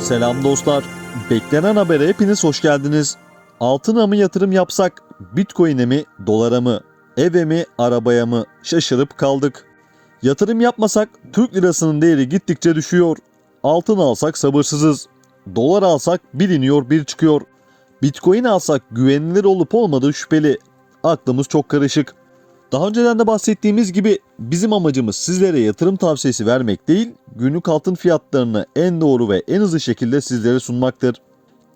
Selam dostlar. Beklenen habere hepiniz hoş geldiniz. Altına mı yatırım yapsak, bitcoin'e mi, dolara mı, eve mi, arabaya mı şaşırıp kaldık. Yatırım yapmasak Türk lirasının değeri gittikçe düşüyor. Altın alsak sabırsızız. Dolar alsak bir iniyor bir çıkıyor. Bitcoin alsak güvenilir olup olmadığı şüpheli. Aklımız çok karışık. Daha önceden de bahsettiğimiz gibi bizim amacımız sizlere yatırım tavsiyesi vermek değil, günlük altın fiyatlarını en doğru ve en hızlı şekilde sizlere sunmaktır.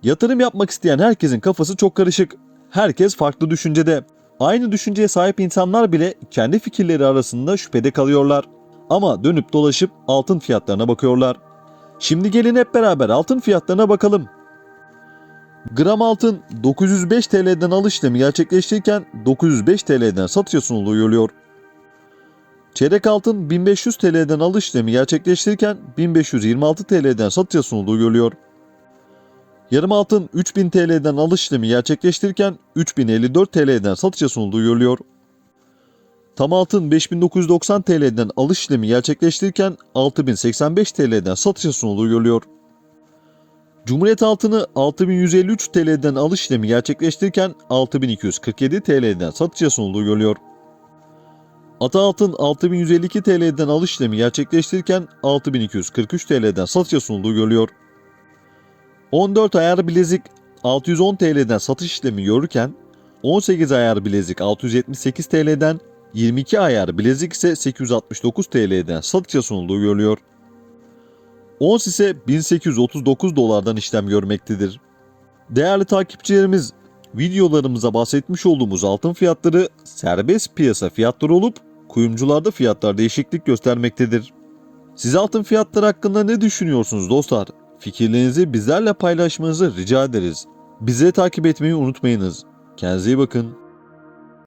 Yatırım yapmak isteyen herkesin kafası çok karışık. Herkes farklı düşüncede. Aynı düşünceye sahip insanlar bile kendi fikirleri arasında şüphede kalıyorlar. Ama dönüp dolaşıp altın fiyatlarına bakıyorlar. Şimdi gelin hep beraber altın fiyatlarına bakalım. Gram altın 905 TL'den alış işlemi gerçekleştirirken 905 TL'den satışa sunulduğu görülüyor. Çeyrek altın 1500 TL'den alış işlemi gerçekleştirirken 1526 TL'den satışa sunulduğu görülüyor. Yarım altın 3000 TL'den alış işlemi gerçekleştirirken 3054 TL'den satışa sunulduğu görülüyor. Tam altın 5990 TL'den alış işlemi gerçekleştirirken 6085 TL'den satışa sunulduğu görülüyor. Cumhuriyet altını 6153 TL'den alış işlemi gerçekleştirirken 6247 TL'den satışa sunulduğu görülüyor. Ata altın 6152 TL'den alış işlemi gerçekleştirirken 6243 TL'den satışa sunulduğu görülüyor. 14 ayar bilezik 610 TL'den satış işlemi görürken 18 ayar bilezik 678 TL'den 22 ayar bilezik ise 869 TL'den satışa sunulduğu görülüyor. Ons ise 1839 dolardan işlem görmektedir. Değerli takipçilerimiz, videolarımıza bahsetmiş olduğumuz altın fiyatları serbest piyasa fiyatları olup kuyumcularda fiyatlar değişiklik göstermektedir. Siz altın fiyatları hakkında ne düşünüyorsunuz dostlar? Fikirlerinizi bizlerle paylaşmanızı rica ederiz. Bizi takip etmeyi unutmayınız. Kendinize iyi bakın.